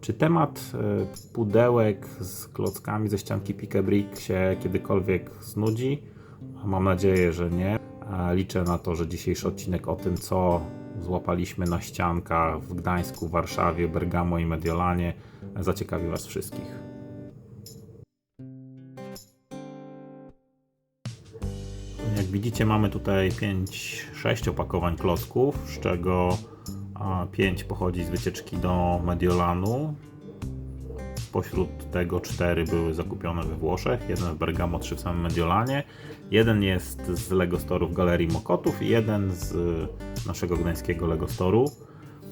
Czy temat e, pudełek z klockami ze ścianki Pick Brick się kiedykolwiek znudzi? Mam nadzieję, że nie. Liczę na to, że dzisiejszy odcinek o tym, co złapaliśmy na ściankach w Gdańsku, Warszawie, Bergamo i Mediolanie zaciekawi Was wszystkich. Jak widzicie, mamy tutaj 5-6 opakowań klocków, z czego 5 pochodzi z wycieczki do Mediolanu. Spośród tego 4 były zakupione we Włoszech, jeden w Bergamo, 3 w samym Mediolanie. Jeden jest z Lego Storu w Galerii Mokotów i jeden z naszego gdańskiego Lego Storu.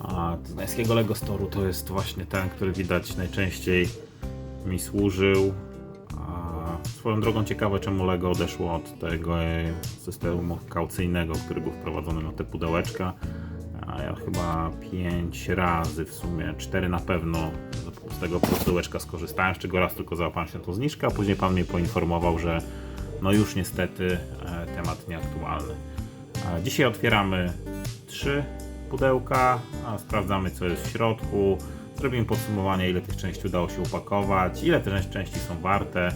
A gdańskiego Lego Storu to jest właśnie ten, który widać najczęściej mi służył. Swoją drogą ciekawe, czemu Lego odeszło od tego e, systemu kaucyjnego, który był wprowadzony na te pudełeczka. Ja chyba 5 razy w sumie, 4 na pewno z tego pudełeczka skorzystałem, z czego raz tylko załapałem się na tą zniżkę, a później pan mnie poinformował, że no już niestety e, temat nieaktualny. A Dzisiaj otwieramy trzy pudełka, a sprawdzamy co jest w środku, zrobimy podsumowanie ile tych części udało się upakować, ile te części są warte,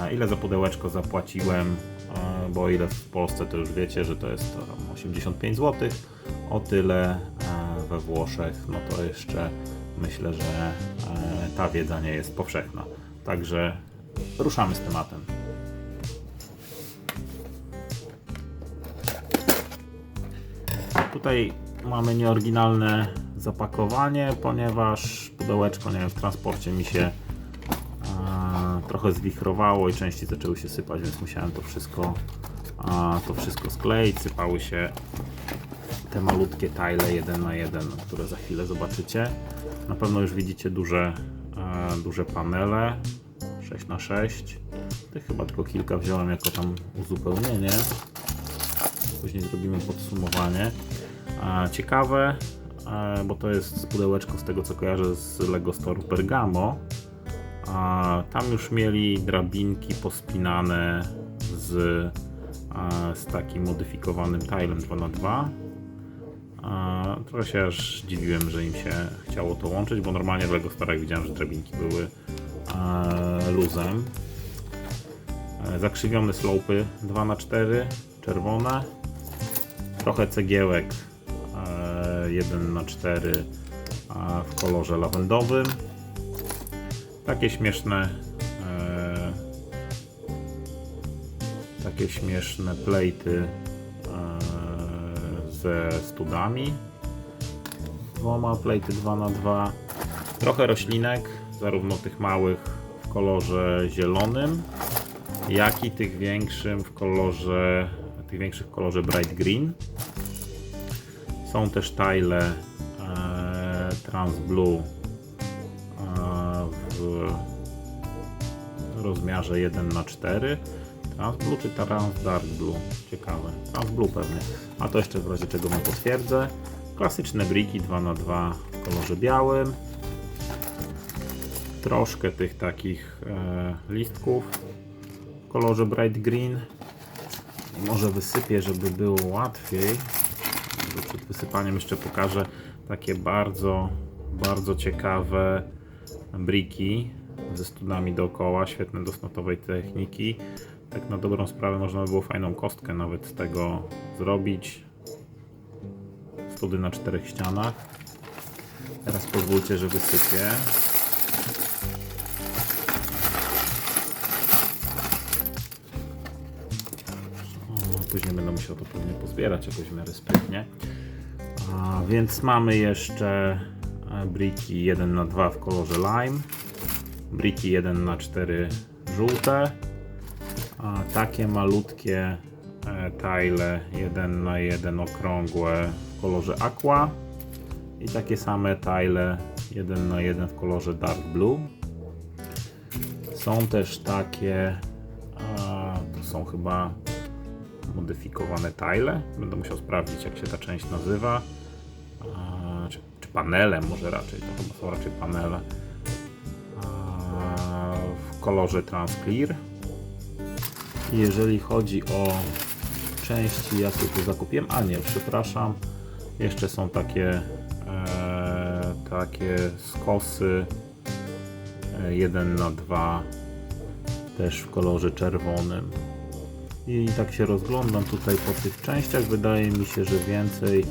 a ile za pudełeczko zapłaciłem, e, bo o ile w Polsce to już wiecie, że to jest to tam 85 zł, o tyle e, we Włoszech, no to jeszcze myślę, że e, ta wiedza nie jest powszechna. Także ruszamy z tematem. Tutaj mamy nieoryginalne zapakowanie, ponieważ pudełeczko nie wiem, w transporcie mi się trochę zwichrowało i części zaczęły się sypać, więc musiałem to wszystko, e, to wszystko skleić. Sypały się te malutkie tile 1 na 1 które za chwilę zobaczycie. Na pewno już widzicie duże, e, duże panele 6 na 6 Tych chyba tylko kilka wziąłem jako tam uzupełnienie. Później zrobimy podsumowanie. E, Ciekawe, e, bo to jest pudełeczko z tego co kojarzę z Lego Store Bergamo. A Tam już mieli drabinki pospinane z, e, z takim modyfikowanym tilem 2x2. A, Trochę się aż zdziwiłem, że im się chciało to łączyć, bo normalnie w Lego Starach widziałem, że drabinki były e, luzem. E, Zakrzywione slopy 2x4, czerwone. Trochę cegiełek e, 1 na 4 a w kolorze lawendowym. Takie śmieszne e, takie śmieszne plejty e, ze studami. Dwoma plejty 2 na 2 Trochę roślinek, zarówno tych małych w kolorze zielonym, jak i tych większym w kolorze tych większych w kolorze bright green. Są też tile e, Trans Blue w rozmiarze 1 na 4 Trans Blue czy Trans Dark Blue? Ciekawe. Trans Blue pewnie. A to jeszcze w razie czego wam potwierdzę. Klasyczne briki 2 na 2 w kolorze białym. Troszkę tych takich e, listków w kolorze bright green. Może wysypię, żeby było łatwiej. Przed wysypaniem jeszcze pokażę takie bardzo, bardzo ciekawe briki ze studami dookoła, świetne do snotowej techniki. Tak na dobrą sprawę można by było fajną kostkę nawet z tego zrobić. Study na czterech ścianach. Teraz pozwólcie, że wysypię. Później będę musiał to pewnie pozbierać jakoś w miarę sprytnie. A, więc mamy jeszcze briki 1 na 2 w kolorze lime, briki 1 na 4 żółte, a takie malutkie e, tile 1 na 1 okrągłe w kolorze aqua i takie same tile 1 na 1 w kolorze dark blue. Są też takie, a, to są chyba modyfikowane tile. Będę musiał sprawdzić, jak się ta część nazywa. A, panele, może raczej. To chyba są raczej panele. W kolorze Transclear. Jeżeli chodzi o części, jakie tu zakupiłem, a nie, przepraszam, jeszcze są takie e, takie skosy 1 na 2 też w kolorze czerwonym. I tak się rozglądam tutaj po tych częściach. Wydaje mi się, że więcej,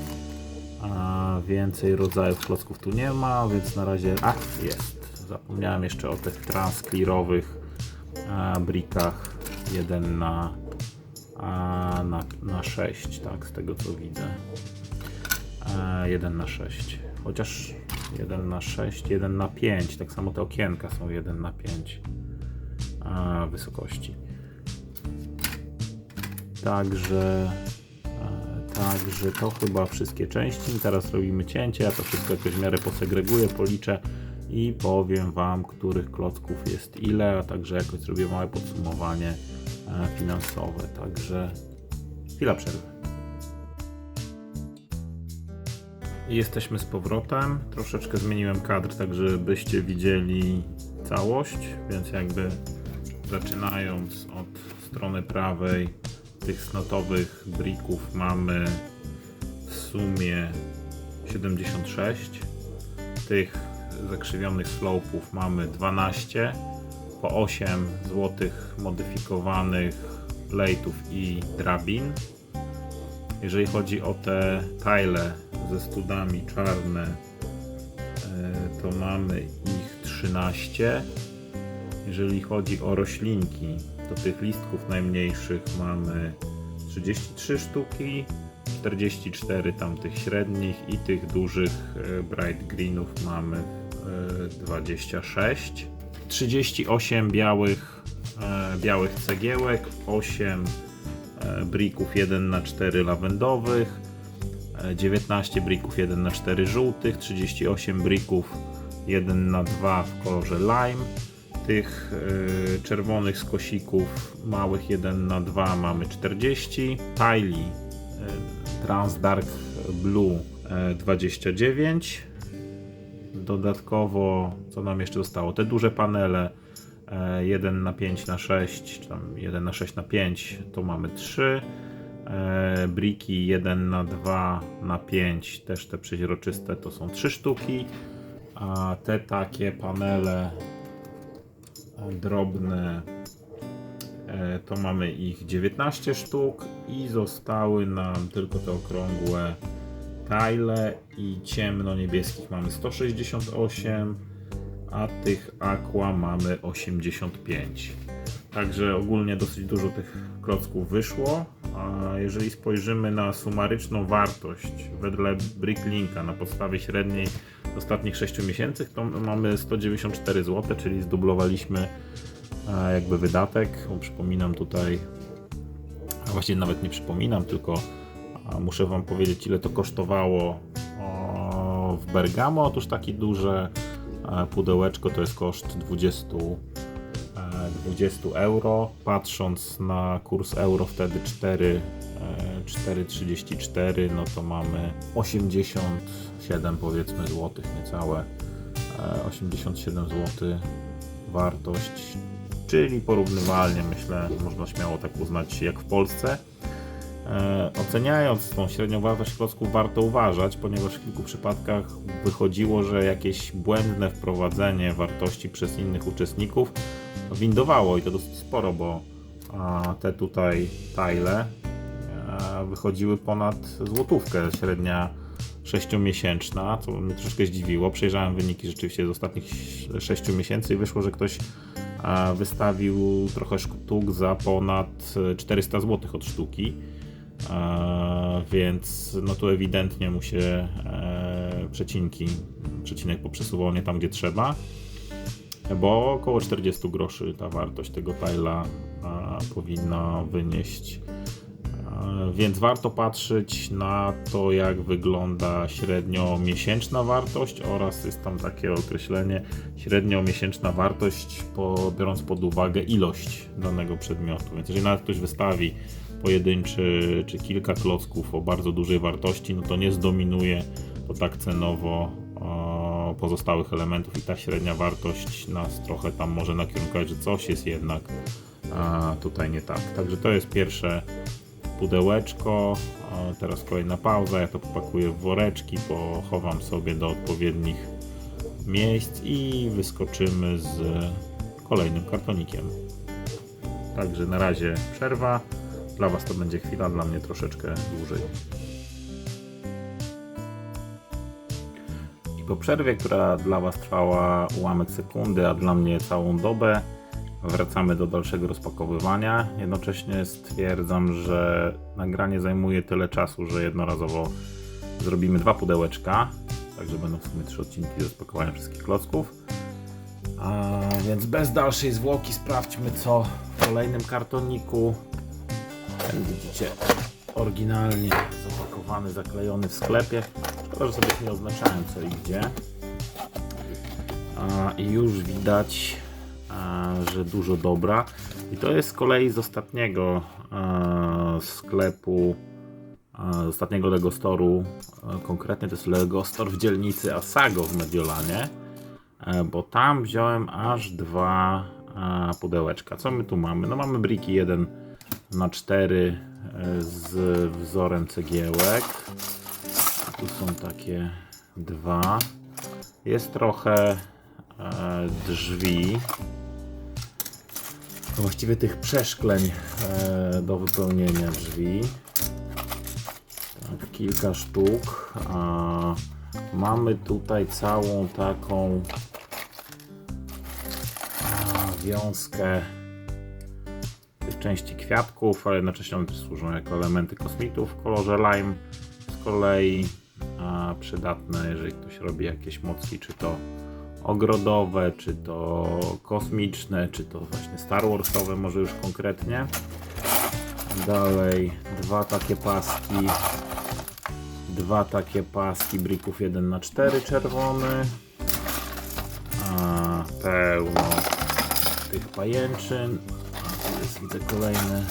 a więcej rodzajów klocków tu nie ma, więc na razie. A, jest. Zapomniałem jeszcze o tych transklirowych a, brikach 1 na, a, na, na 6, tak, z tego co widzę. A, 1 na 6. Chociaż 1 na 6, 1 na 5. Tak samo te okienka są 1 na 5 a, wysokości. Także, e, także to chyba wszystkie części. Teraz robimy cięcie. Ja to wszystko jakoś w miarę posegreguję, policzę i powiem Wam, których klocków jest ile, a także jakoś zrobię małe podsumowanie e, finansowe. Także chwila przerwy. Jesteśmy z powrotem. Troszeczkę zmieniłem kadr, tak żebyście widzieli całość, więc jakby zaczynając od strony prawej tych snotowych brików mamy w sumie 76. Tych zakrzywionych slope'ów mamy 12. Po 8 złotych modyfikowanych plate'ów i drabin. Jeżeli chodzi o te tile ze studami czarne, e, to mamy ich 13. Jeżeli chodzi o roślinki, to tych listków najmniejszych mamy 33 sztuki, 44 tamtych średnich i tych dużych e, bright greenów mamy e, 26. 38 białych, e, białych cegiełek, 8 e, brików 1 na 4 lawendowych, e, 19 brików 1 na 4 żółtych, 38 brików 1 na 2 w kolorze lime. Tych e, czerwonych skosików małych 1 na 2 mamy 40. Tyli e, Trans Dark Blue e, 29. Dodatkowo, co nam jeszcze zostało? Te duże panele e, 1 na 5 na 6, czy tam 1 na 6 na 5 to mamy 3. E, briki 1 na 2 na 5, też te przeźroczyste to są 3 sztuki. A te takie panele drobne e, to mamy ich 19 sztuk i zostały nam tylko te okrągłe tile i ciemno-niebieskich mamy 168, a tych aqua mamy 85. Także ogólnie dosyć dużo tych klocków wyszło. A jeżeli spojrzymy na sumaryczną wartość wedle Bricklinka na podstawie średniej ostatnich 6 miesięcy, to mamy 194 zł, czyli zdublowaliśmy e, jakby wydatek. Przypominam tutaj, a właściwie nawet nie przypominam, tylko muszę Wam powiedzieć, ile to kosztowało w Bergamo. Otóż takie duże e, pudełeczko to jest koszt 20 e, 20 euro. Patrząc na kurs euro wtedy 4, e, 4,34, no to mamy 87 powiedzmy złotych, niecałe e, 87 zł wartość, czyli porównywalnie myślę, można śmiało tak uznać jak w Polsce. E, oceniając tą średnią wartość klocków warto uważać, ponieważ w kilku przypadkach wychodziło, że jakieś błędne wprowadzenie wartości przez innych uczestników windowało i to dosyć sporo, bo te tutaj tile e, wychodziły ponad złotówkę, średnia 6-miesięczna, co mnie troszeczkę zdziwiło. Przejrzałem wyniki rzeczywiście z ostatnich 6 miesięcy i wyszło, że ktoś wystawił trochę sztuk za ponad 400 zł od sztuki. Więc no tu ewidentnie mu się e, przecinki, przecinek poprzesuwał nie tam gdzie trzeba, bo około 40 groszy ta wartość tego e, powinna wynieść. Więc warto patrzeć na to, jak wygląda średnio miesięczna wartość oraz jest tam takie określenie średnio miesięczna wartość, po, biorąc pod uwagę ilość danego przedmiotu. Więc jeżeli nawet ktoś wystawi pojedynczy czy kilka klocków o bardzo dużej wartości, no to nie zdominuje to tak cenowo pozostałych elementów i ta średnia wartość nas trochę tam może nakierunkować, że coś jest jednak tutaj nie tak. Także to jest pierwsze pudełeczko. Teraz kolejna pauza. Ja to popakuję w woreczki, pochowam sobie do odpowiednich miejsc i wyskoczymy z kolejnym kartonikiem. Także na razie przerwa. Dla Was to będzie chwila, dla mnie troszeczkę dłużej. Po przerwie, która dla Was trwała ułamek sekundy, a dla mnie całą dobę, wracamy do dalszego rozpakowywania. Jednocześnie stwierdzam, że nagranie zajmuje tyle czasu, że jednorazowo zrobimy dwa pudełeczka. Także będą w sumie trzy odcinki rozpakowania wszystkich klocków. A więc bez dalszej zwłoki sprawdźmy co w kolejnym kartoniku. Ten widzicie oryginalnie zapakowany, zaklejony w sklepie. Szkoda, że sobie nie oznaczałem co i gdzie. A, I już widać, że dużo dobra. I to jest z kolei z ostatniego sklepu, z ostatniego Lego Storu. A, Konkretnie to jest Lego Store w dzielnicy Asago w Mediolanie. Bo tam wziąłem aż dwa pudełeczka. Co my tu mamy? No mamy briki 1 na 4 e, z wzorem cegiełek. Tu są takie dwa. Jest trochę e, drzwi. Właściwie tych przeszkleń e, do wypełnienia drzwi. Tak, kilka sztuk. A mamy tutaj całą taką a, wiązkę tych części kwiatków, ale jednocześnie one służą jako elementy kosmitów w kolorze lime. Z kolei przydatne, jeżeli ktoś robi jakieś mocki, czy to ogrodowe, czy to kosmiczne, czy to właśnie Star Warsowe, może już konkretnie. Dalej dwa takie paski dwa takie paski brików 1 na 4 czerwony a pełno tych pajęczyn. A tu jest widzę kolejne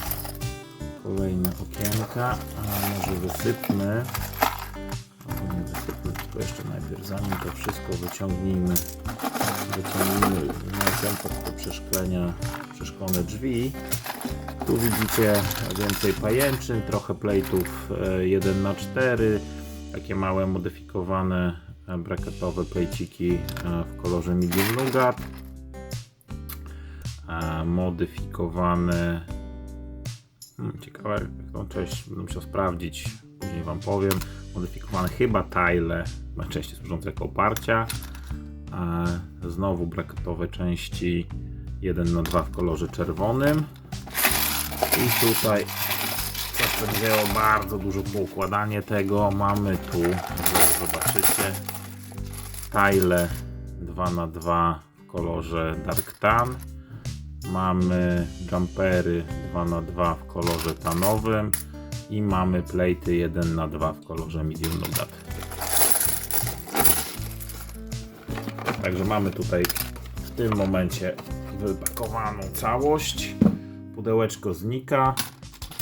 kolejne okienka. A może wysypmy najpierw zanim to wszystko wyciągnijmy. Wyciągnijmy na pod te przeszklenia przeszklone drzwi. Tu widzicie więcej pajęczyn, trochę plate'ów 1 na 4 takie małe modyfikowane e, bracketowe plejciki e, w kolorze medium nougat. E, Modyfikowane. Hmm, ciekawe, jak tą część będę musiał sprawdzić, później Wam powiem. Modyfikowane chyba tile, najczęściej służące jako oparcia. Znowu bracketowe części 1 na 2 w kolorze czerwonym. I tutaj będzie bardzo dużo poukładanie tego. Mamy tu, zobaczycie, tile 2 na 2 w kolorze Dark Tan. Mamy jumpery 2 na 2 w kolorze tanowym i mamy platy 1 na 2 w kolorze medium nougat. Także mamy tutaj w tym momencie wypakowaną całość. Pudełeczko znika,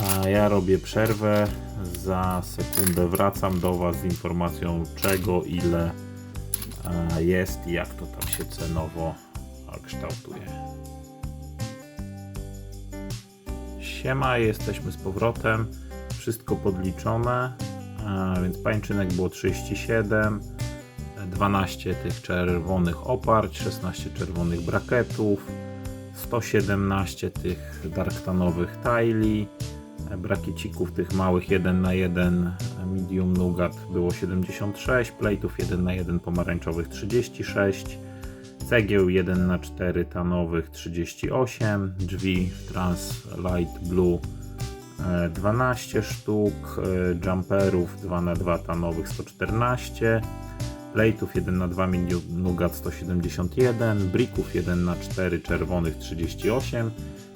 a ja robię przerwę. Za sekundę wracam do Was z informacją czego, ile e, jest i jak to tam się cenowo kształtuje. Siema, jesteśmy z powrotem. Wszystko podliczone, więc pańczynek było 37, 12 tych czerwonych oparć, 16 czerwonych brakietów, 117 tych darktanowych tile, brakiecików tych małych 1 na 1 medium nougat było 76, plate'ów 1 na 1 pomarańczowych 36, cegieł 1 na 4 tanowych 38, drzwi w trans light blue 12 sztuk, jumperów 2 na 2 tanowych 114, plate'ów 1 na 2 medium nougat 171, bricków 1 na 4 czerwonych 38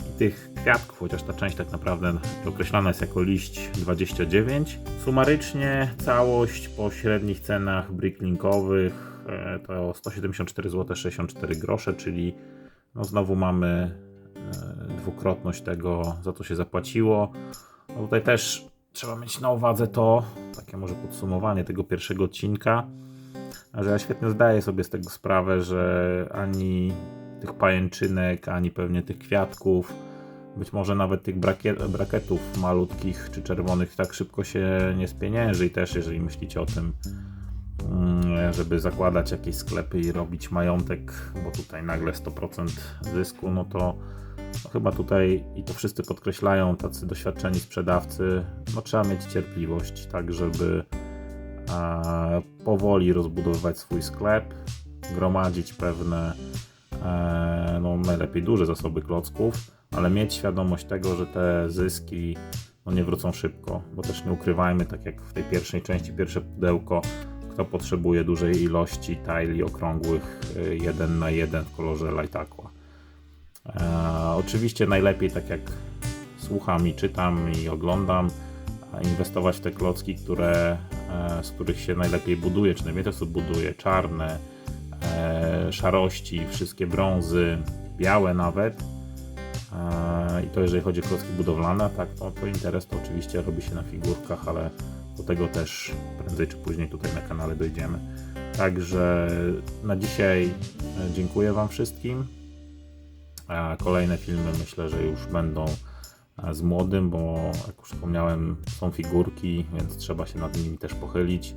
i tych kwiatków, chociaż ta część tak naprawdę określana jest jako liść 29. Sumarycznie całość po średnich cenach bricklinkowych e, to 174 zł 64 grosze, czyli no znowu mamy e, dwukrotność tego, za co się zapłaciło. No tutaj też trzeba mieć na uwadze to, takie może podsumowanie tego pierwszego odcinka, że ja świetnie zdaję sobie z tego sprawę, że ani tych pajęczynek, ani pewnie tych kwiatków, być może nawet tych brakiet, brakietów malutkich czy czerwonych tak szybko się nie spienięży i też jeżeli myślicie o tym, mm, e, żeby zakładać jakieś sklepy i robić majątek, bo tutaj nagle 100% zysku, no to chyba tutaj, i to wszyscy podkreślają, tacy doświadczeni sprzedawcy, no trzeba mieć cierpliwość, tak żeby powoli rozbudowywać swój sklep, gromadzić pewne, e, no najlepiej duże zasoby klocków, ale mieć świadomość tego, że te zyski no nie wrócą szybko, bo też nie ukrywajmy, tak jak w tej pierwszej części, pierwsze pudełko, kto potrzebuje dużej ilości tile okrągłych y, jeden na jeden w kolorze Light Aqua. E, oczywiście najlepiej, tak jak słucham i czytam i oglądam, inwestować w te klocki, które, e, z których się najlepiej buduje, czy najwięcej osób buduje, czarne, e, szarości, wszystkie brązy, białe nawet. I to jeżeli chodzi o klocki budowlane, tak, to, to interes to oczywiście robi się na figurkach, ale do tego też prędzej czy później tutaj na kanale dojdziemy. Także na dzisiaj dziękuję Wam wszystkim. Kolejne filmy myślę, że już będą e, z młodym, bo jak już wspomniałem, są figurki, więc trzeba się nad nimi też pochylić,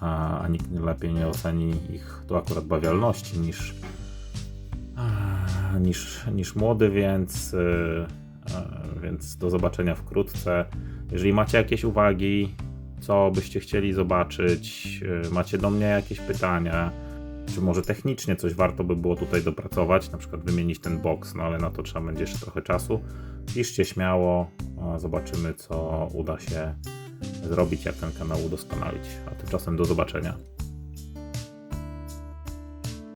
a, nikt lepiej nie oceni ich tu akurat bawialności niż, niż, niż młody, więc, e, e, więc do zobaczenia wkrótce. Jeżeli macie jakieś uwagi, co byście chcieli zobaczyć, macie do mnie jakieś pytania, czy może technicznie coś warto by było tutaj dopracować, na przykład wymienić ten box, no ale na to trzeba będzie jeszcze trochę czasu. Piszcie śmiało, zobaczymy co uda się zrobić, jak ten kanał udoskonalić. A tymczasem do zobaczenia.